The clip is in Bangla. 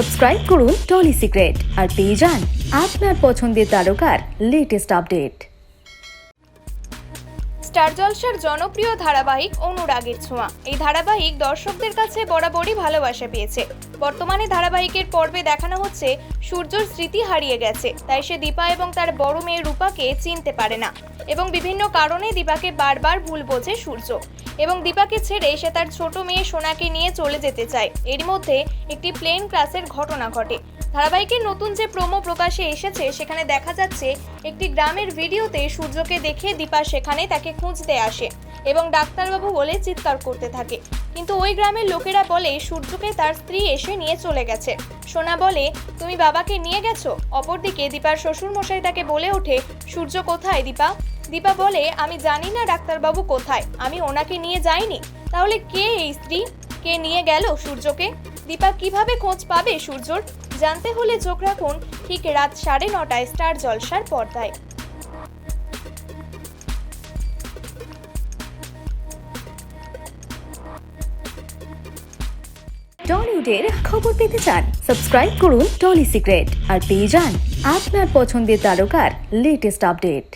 সাবস্ক্রাইব করুন টলি সিক্রেট আর পেয়ে যান আপনার পছন্দের তারকার লেটেস্ট আপডেট স্টার জলসার জনপ্রিয় ধারাবাহিক অনুরাগের ছোঁয়া। এই ধারাবাহিক দর্শকদের কাছে বরাবরই ভালোবাসা পেয়েছে। বর্তমানে ধারাবাহিকের পর্বে দেখানো হচ্ছে, সূর্যর স্মৃতি হারিয়ে গেছে, তাই সে দীপা এবং তার বড় মেয়ে রূপাকে চিনতে পারে না। এবং বিভিন্ন কারণে দীপাকে বারবার ভুল বোঝে সূর্য। এবং দীপাকে ছেড়ে সে তার ছোট মেয়ে সোনাকে নিয়ে চলে যেতে চায়। এর মধ্যে একটি প্লেন ক্রাশের ঘটনা ঘটে। ধারাবাহিকের নতুন যে প্রোমো প্রকাশে এসেছে, সেখানে দেখা যাচ্ছে একটি গ্রামের ভিডিওতে সূর্যকে দেখে দীপা সেখানে তাকে খুঁজতে আসে এবং ডাক্তারবাবু বলে চিৎকার করতে থাকে। কিন্তু ওই গ্রামের লোকেরা বলে, সূর্যকে তার স্ত্রী এসে নিয়ে চলে গেছে। সোনা বলে, তুমি বাবাকে নিয়ে গেছো? অপরদিকে দীপার শ্বশুর মশাই তাকে বলে ওঠে, সূর্য কোথায় দীপা? দীপা বলে, আমি জানি না ডাক্তারবাবু কোথায়, আমি ওনাকে নিয়ে যাইনি। তাহলে কে এই স্ত্রী? কে নিয়ে গেল সূর্যকে? দীপা কীভাবে খোঁজ পাবে সূর্যর? জানতে হলে চোখ রাখুন, ঠিক রাত সাড়ে নটায় স্টার জলসার পর্দায়। টলিউডের খবর পেতে চান, সাবস্ক্রাইব করুন টলি সিক্রেট আর পেয়ে যান আপনার পছন্দের তারকার লেটেস্ট আপডেট